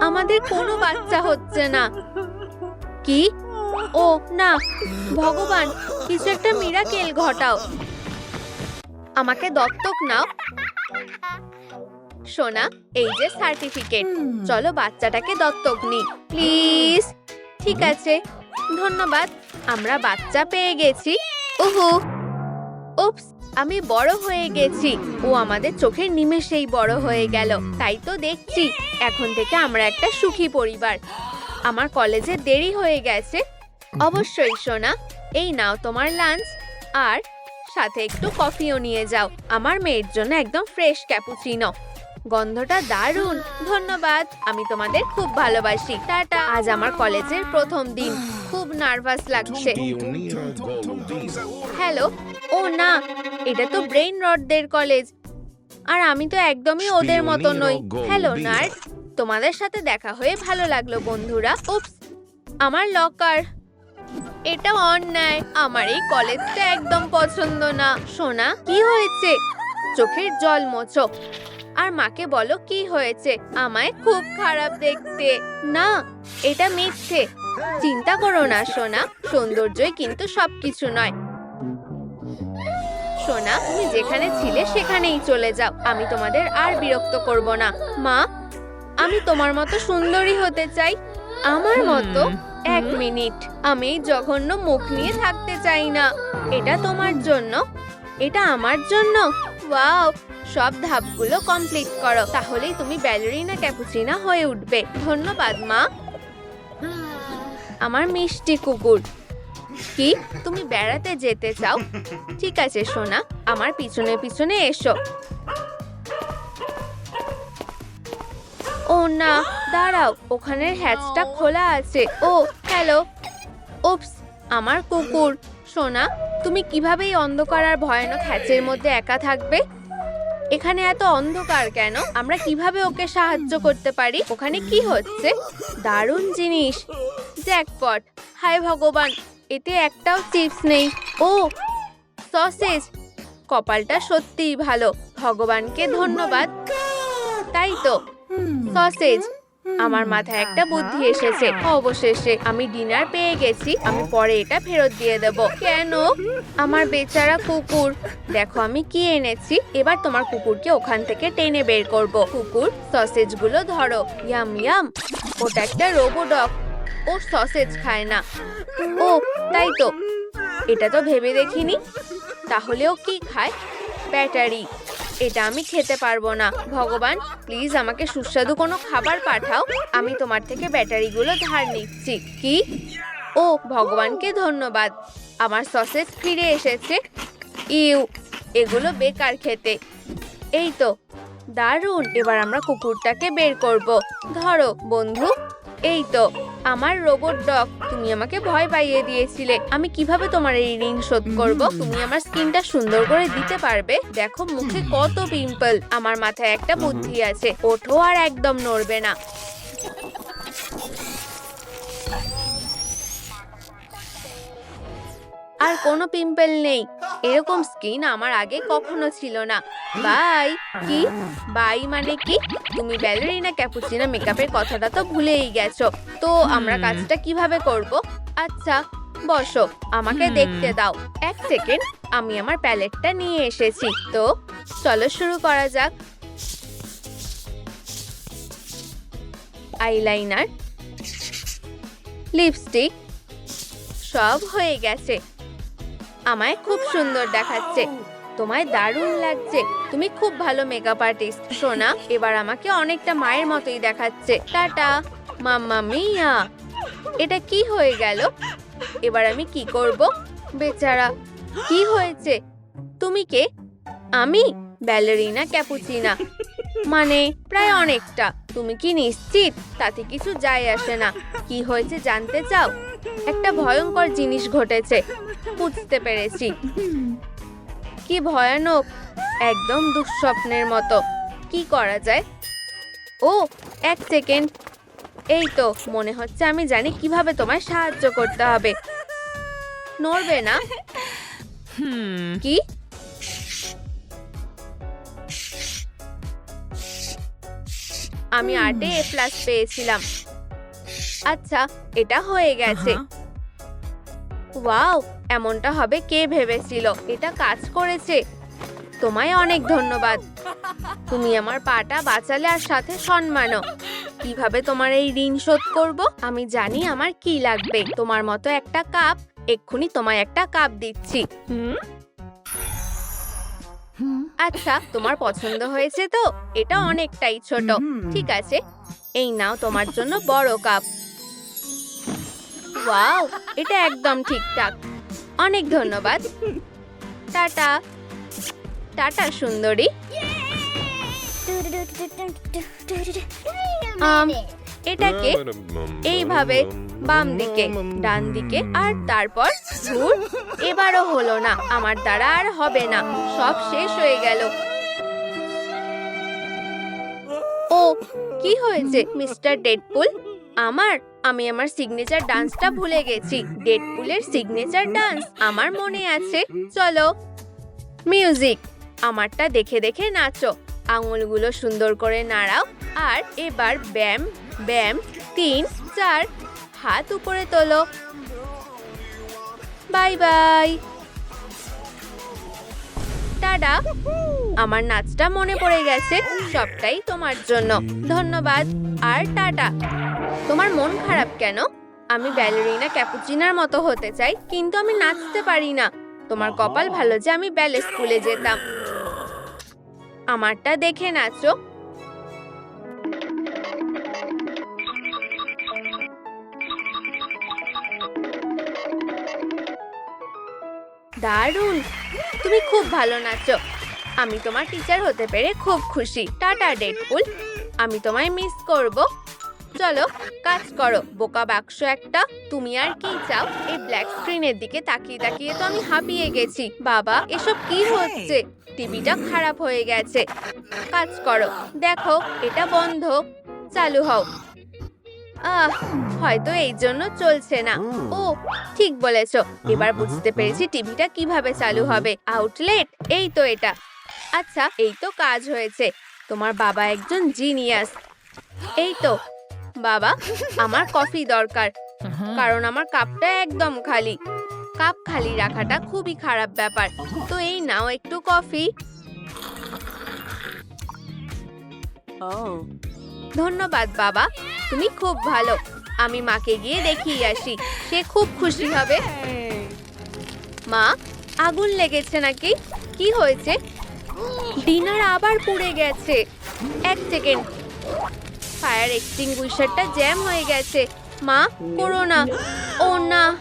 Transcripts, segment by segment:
আমাদের কোনো বাচ্চা হচ্ছে না। কি? ও, না, ভগবান, কিছু একটা মিরাকেল ঘটাও। আমাকে দত্তক নাও। সোনা, এই যে সার্টিফিকেট চলো বাচ্চাটাকে দত্তক নি প্লিজ। ঠিক আছে। ধন্যবাদ। আমরা বাচ্চা পেয়ে গেছি। ওহো উপস আমি বড় হয়ে গেছি। ও আমাদের চোখের নিমেষেই বড় হয়ে গেল। তাই তো দেখছি। এখন থেকে আমরা একটা সুখী পরিবার। আমার কলেজে দেরি হয়ে গেছে। অবশ্যই, সোনা। এই নাও তোমার লাঞ্চ আর সাথে একটু কফিও নিয়ে যাও। আমার মেয়ের জন্য একদম ফ্রেশ ক্যাপুচিনো গন্ধটা দারুণ। ধন্যবাদ। আমি তোমাদের খুব ভালোবাসি। টাটা। আজ আমার কলেজের প্রথম দিন। খুব নার্ভাস লাগছে। হ্যালো? ও না এটা তো ব্রেইন রডদের কলেজ। আর আমি তো একদমই ওদের মতো নই। হ্যালো নার্ড তোমাদের সাথে দেখা হয়ে ভালো লাগল বন্ধুরা। উপস আমার লকার। এটা অন্যায় আমার এই কলেজটা একদম পছন্দ না। সোনা কি হয়েছে? চোখের জল মোছো। আর মাকে বলো কি হয়েছে? আমায় খুব খারাপ দেখতে। না এটা মিথ্যে। চিন্তা করো না সোনা। সৌন্দর্যই কিন্তু সবকিছু নয়। সোনা তুমি যেখানে ছিলে সেখানেই চলে যাও। আমি তোমাদের আর বিরক্ত করব না। মা আমি তোমার মতো সুন্দরী হতে চাই। আমার মতো এক মিনিট। আমি এই জঘন্য মুখ নিয়ে থাকতে চাই না। এটা তোমার জন্য। এটা আমার জন্য। ওয়াও সব ধাপগুলো কমপ্লিট করো। তাহলেই তুমি ব্যালেরিনা ক্যাপুচিনা হয়ে উঠবে। ধন্যবাদ মা। আমার মিষ্টি কুকুর। কি? তুমি বেড়াতে যেতে চাও? ঠিক আছে, সোনা। আমার পিছনে পিছনে এসো। ও না, দাঁড়াও ওখানের হ্যাচটা খোলা আছে। ও, হ্যালো। উপস আমার কুকুর। সোনা, তুমি কীভাবে এই অন্ধকার আর ভয়ানক হ্যাচের মধ্যে একা থাকবে? এখানে এত অন্ধকার কেন? আমরা কীভাবে ওকে সাহায্য করতে পারি? ওখানে কি হচ্ছে? দারুণ জিনিস। জ্যাকপট। হায় ভগবান, এতে একটাও চিপস নেই। ও, সসেজ। কপালটা সত্যিই ভালো, ভগবানকে ধন্যবাদ। তাই তো, সসেজ। আমার মাথায় একটা বুদ্ধি এসেছে, অবশেষে আমি ডিনার পেয়ে গেছি, আমি পরে এটা ফেরত দিয়ে দেব। কেন? আমার বেচারা কুকুর। দেখো আমি কি এনেছি, এবার তোমার কুকুরকে ওখান থেকে টেনে বের করব। কুকুর সসেজগুলো ধরো, ইয়াম ইয়াম। ওটা একটা রোবোডক। ও সসেজ খায় না। ও, তাই তো। এটা তো ভেবে দেখিনি। তাহলেও কি খায়? ব্যাটারি। এটা আমি খেতে পারব না। ভগবান প্লিজ আমাকে সুস্বাদু কোনো খাবার পাঠাও। আমি তোমার থেকে ব্যাটারিগুলো ধার নিচ্ছি। কি? ও, ভগবানকে ধন্যবাদ। আমার সসেজ ফিরে এসেছে। ইউ, এগুলো বেকার খেতে। এই তো। দারুণ। এবার আমরা কুকুরটাকে বের করব। ধরো, বন্ধু। এই তো। আমার রোবট ডগ তুমি আমাকে ভয় পাইয়ে দিয়েছিলে। আমি কীভাবে তোমার এই ঋণ শোধ করব? তুমি আমার স্কিনটা সুন্দর করে দিতে পারবে? দেখো মুখে কত পিম্পল আমার মাথায় একটা বুদ্ধি আছে। ওঠো আর একদম নড়বে না। আর কোনো পিম্পল নেই। এরকম স্কিন আমার আগে কখনো ছিল না। বাই কি? বাই মানে কি? তুমি ব্যালেরিনা ক্যাপুচিনা মেকআপের কথাটা তো ভুলেই গেছো। তো আমরা কাজটা কীভাবে করব? আচ্ছা বসো আমাকে দেখতে দাও। এক সেকেন্ড আমি আমার প্যালেটটা নিয়ে এসেছি। তো চলো শুরু করা যাক। আইলাইনার লিপস্টিক সব হয়ে গেছে। আমায় খুব সুন্দর দেখাচ্ছে। তোমায় দারুণ লাগছে। তুমি খুব ভালো মেকআপ আর্টিস্ট সোনা, এবার আমাকে অনেকটা মায়ের মতোই দেখাচ্ছে। Tata, mamma mia. এটা কি হয়ে গেল? এবার আমি কি করব? বেচারা, কি হয়েছে? তুমি কে? আমি? ব্যালেরিনা ক্যাপুচিনা মানে প্রায় অনেকটা। তুমি কি নিশ্চিত? তাতে কিছু যায় আসে না। কি হয়েছে জানতে চাও? একটা ভয়ঙ্কর জিনিস ঘটেছে। বুঝতে পেরেছি। কি ভয়ানক একদম দুঃস্বপ্নের মতো। কি করা যায়? ও এক সেকেন্ড। এই তো মনে হচ্ছে আমি জানি কীভাবে তোমায় সাহায্য করতে হবে। নড়বে না? কি? আমি আর্টে এ প্লাস পেয়েছিলাম। আচ্ছা এটা হয়ে গেছে। ওয়াও এমনটা হবে কে ভেবেছিল। এটা কাজ করেছে। তোমায় অনেক ধন্যবাদ। তুমি আমার পাটা বাঁচালে আর সাথে সম্মানও। কীভাবে তোমার এই ঋণ শোধ করব? আমি জানি আমার কি লাগবে। তোমার মতো একটা কাপ এক্ষুনি তোমায় একটা কাপ দিচ্ছি। হুম? আচ্ছা তোমার পছন্দ হয়েছে তো? এটা অনেকটাই ছোট। ঠিক আছে। এই নাও তোমার জন্য বড় কাপ। ওয়াও, এটা একদম ঠিকঠাক। অনেক ধন্যবাদ। টাটা। টাটা, সুন্দরী। এটাকে এইভাবে বাম দিকে, ডান দিকে, আর তারপর ধুর এবারও হলো না, আমার দ্বারা আর হবে না, সব শেষ হয়ে গেল। ও, কি হয়েছে, মিস্টার ডেডপুল? আমার? আমি আমার সিগনেচার ডান্সটা ভুলে গেছি। ডেডপুলের সিগনেচার ডান্স আমার মনে আছে। চলো। মিউজিক আমারটা দেখে দেখে নাচো। আঙুলগুলো সুন্দর করে নাড়াও। আর এবার ব্যাম ব্যাম তিন, চার। হাত উপরে তোলো। বাই বাই টাডা আমার নাচটা মনে পড়ে গেছে, সবটাই তোমার জন্য। ধন্যবাদ, আর টাটা। তোমার মন খারাপ কেন? আমি ব্যালেরিনা ক্যাপুচিনার মতো হতে চাই, কিন্তু আমি নাচতে পারি না। তোমার কপাল ভালো যে আমি ব্যালে স্কুলে যেতাম। আমারটা দেখে নাচো। দারুণ। তুমি খুব ভালো নাচো। আমি তোমার টিচার হতে পেরে খুব খুশি। Tata Deadpool. আমি তোমায় মিস করব। চলো কাজ করো। বোকা বাক্স একটা। তুমি আর কি চাও? এই ব্ল্যাক স্ক্রিনের দিকে তাকিয়ে তাকিয়ে তো আমি হাঁপিয়ে গেছি। বাবা এসব কি হচ্ছে? টিভিটা খারাপ হয়ে গেছে। কাজ করো। দেখো এটা বন্ধ। চালু হও। আহ হয়তো এই জন্য চলছে না। ও ঠিক বলেছ। এবার বুঝতে পেরেছি টিভিটা কীভাবে চালু হবে। আউটলেট? এই তো এটা। আচ্ছা এই তো কাজ হয়েছে। তোমার বাবা একজন জিনিয়াস। এই তো। বাবা আমার কফি দরকার। কারণ আমার কাপটা একদম খালি। কাপ খালি রাখাটা খুবই খারাপ ব্যাপার। তো এই নাও একটু কফি। ধন্যবাদ, বাবা। তুমি খুব ভালো। আমি মাকে গিয়ে দেখিয়ে আসি। সে খুব খুশি হবে। মা, আগুন লেগেছে নাকি? কি হয়েছে? ডিনার আবার পুড়ে গেছে। এক সেকেন্ড। ফায়ার এক্সটিংগুইশারটা জ্যাম হয়ে গেছে। মা, করো না। ও না।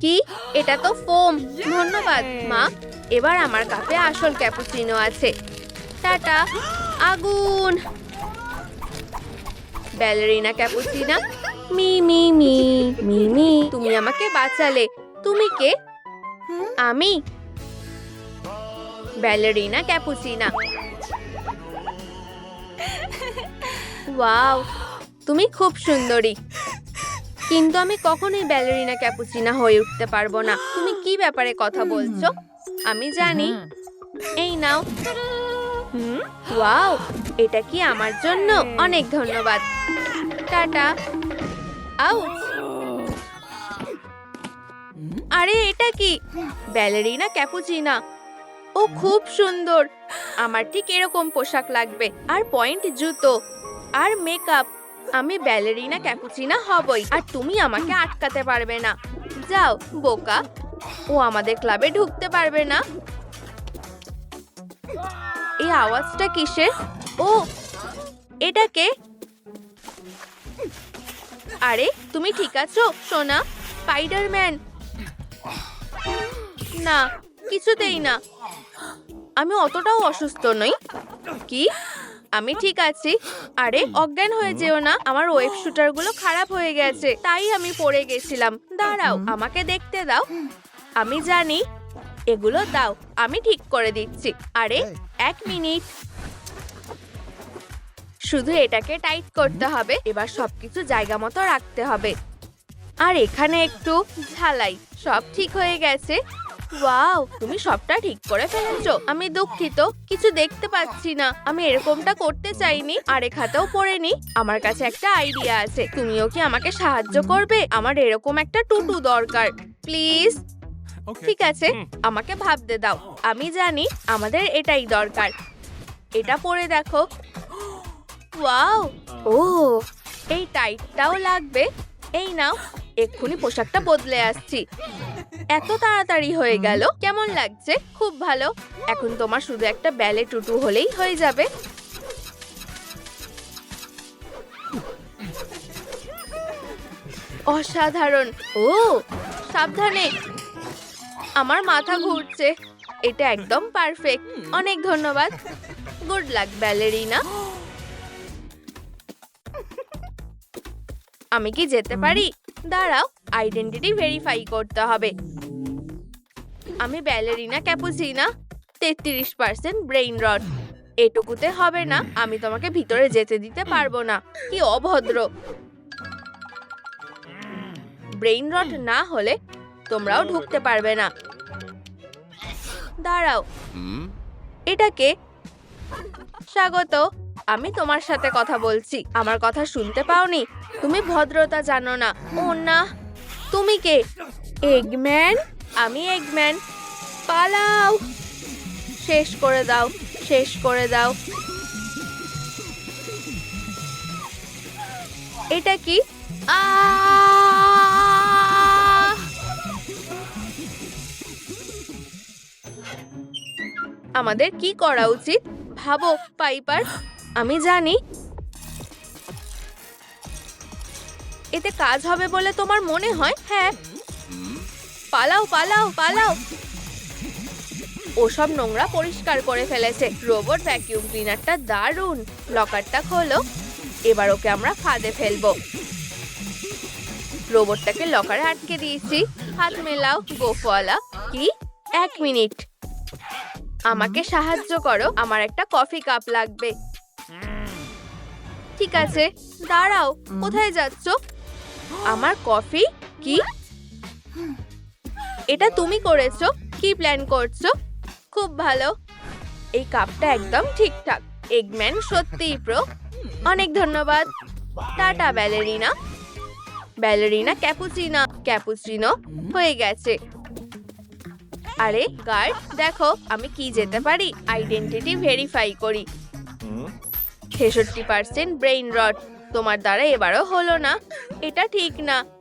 কি? এটা তো ফোম। ধন্যবাদ, মা। এবার আমার কাপে আসল ক্যাপুচিনো আছে। টাটা। আগুন। Ballerina cappuccina. মি মি মি মি মি, তুমি আমাকে বাঁচালে। তুমি কে? আমি। Ballerina Cappuccina. ওয়াও, তুমি খুব সুন্দরী। কিন্তু আমি কখনোই ব্যালেরিনা ক্যাপুচিনা হয়ে উঠতে পারব না। তুমি কি ব্যাপারে কথা বলছো? আমি জানি। এই নাও। হুম? ওয়াও এটা কি আমার জন্য? অনেক ধন্যবাদ। টাটা। আউচ আরে এটা কি? Ballerina Cappuccina. ও খুব সুন্দর। আমার ঠিক এরকম পোশাক লাগবে। আর পয়েন্ট জুতো। আর মেকআপ। আমি ব্যালেরিনা ক্যাপুচিনা হবই। আর তুমি আমাকে আটকাতে পারবে না। যাও বোকা। ও আমাদের ক্লাবে ঢুকতে পারবে না। এই আওয়াজটা কিসের? ও এটাকে আরে, তুমি ঠিক আছো, সোনা? স্পাইডারম্যান। না, কিছুতেই না। আমি অতটাও অসুস্থ নই। কি? আমি ঠিক আছি। আরে অজ্ঞান হয়ে যেও না। আমার ওয়েব শুটারগুলো খারাপ হয়ে গেছে। তাই আমি পড়ে গেছিলাম। দাঁড়াও আমাকে দেখতে দাও। আমি জানি। এগুলো দাও আমি ঠিক করে দিচ্ছি। আরে এক মিনিট। শুধু এটাকে টাইট করতে হবে। এবার সবকিছু জায়গা মতো রাখতে হবে। আর এখানে একটু ঝালাই। সব ঠিক হয়ে গেছে। ওয়াও তুমি সবটা ঠিক করে ফেলেছো। আমি দুঃখিত কিছু দেখতে পাচ্ছি না। আমি এরকমটা করতে চাইনি আরেক হাতেও পড়েনি। আমার কাছে একটা আইডিয়া আছে। তুমিও কি আমাকে সাহায্য করবে? আমার এরকম একটা টুটু দরকার। প্লিজ। ঠিক আছে আমাকে ভাবতে দাও। আমি জানি আমাদের এটাই দরকার। এটা পরে দেখো। ওয়াও। ও এই টাইটটাও লাগবে। এই নাও। এক্ষুনি পোশাকটা বদলে আসছি। এত তাড়াতাড়ি হয়ে গেল, কেমন লাগছে? খুব ভালো। এখন তোমার শুধু একটা ব্যালে টুটু হলেই হয়ে যাবে। অসাধারণ। ও, সাবধানে। আমার মাথা ঘুরছে। এটা একদম পারফেক্ট। অনেক ধন্যবাদ। Good luck, ballerina. আমি কি যেতে পারি? দাঁড়াও আইডেন্টিটি ভেরিফাই করতে হবে। আমি ব্যালেরিনা ক্যাপুচিনা তেত্রিশ পার্সেন্ট ব্রেইন রড এটুকুতে হবে না আমি তোমাকে ভিতরে যেতে দিতে পারব না। কি অভদ্র। ব্রেইন রড না হলে তোমরাও ঢুকতে পারবে না। দাঁড়াও। এটাকে স্বাগত আমি তোমার সাথে কথা বলছি। আমার কথা শুনতে পাওনি? তুমি ভদ্রতা জানো না। ও না। তুমি কে? এগম্যান আমি এগম্যান পালাও। শেষ করে দাও। শেষ করে দাও। এটা কি? আহ! আমাদের কি করা উচিত? ভাবো, পাইপার। আমি জানি এতে কাজ হবে বলে তোমার মনে হয়? হ্যাঁ। পালাও পালাও পালাও। ওসব নোংরা পরিষ্কার করে ফেলেছে। রোবট ভ্যাকিউম ক্লিনারটা দারুণ। লকারটা খোলো। এবার ওকে আমরা ফাঁদে ফেলব। রোবটটাকে লকারে আটকে দিয়েছি। হাত মেলাও, গোফওয়ালা। কি? এক মিনিট। আমাকে সাহায্য করো। আমার একটা কফি কাপ লাগবে। ঠিক আছে। দাঁড়াও। কোথায় যাচ্ছ? আমার কফি কি? এটা তুমি করেছ? কি প্ল্যান করছ? খুব ভালো। এই কাপটা একদম ঠিকঠাক। এগম্যান সত্যিই প্রো অনেক ধন্যবাদ। টাটা ব্যালেরিনা ব্যালেরিনা ক্যাপুচিনা ক্যাপুচিনো হয়ে গেছে। আরে গার্ড দেখো আমি কি যেতে পারি? আইডেন্টিটি ভেরিফাই করি। ছেষট্টি পার্সেন্ট ব্রেইন রড তোমার দ্বারা এবারও হলো না। এটা ঠিক না।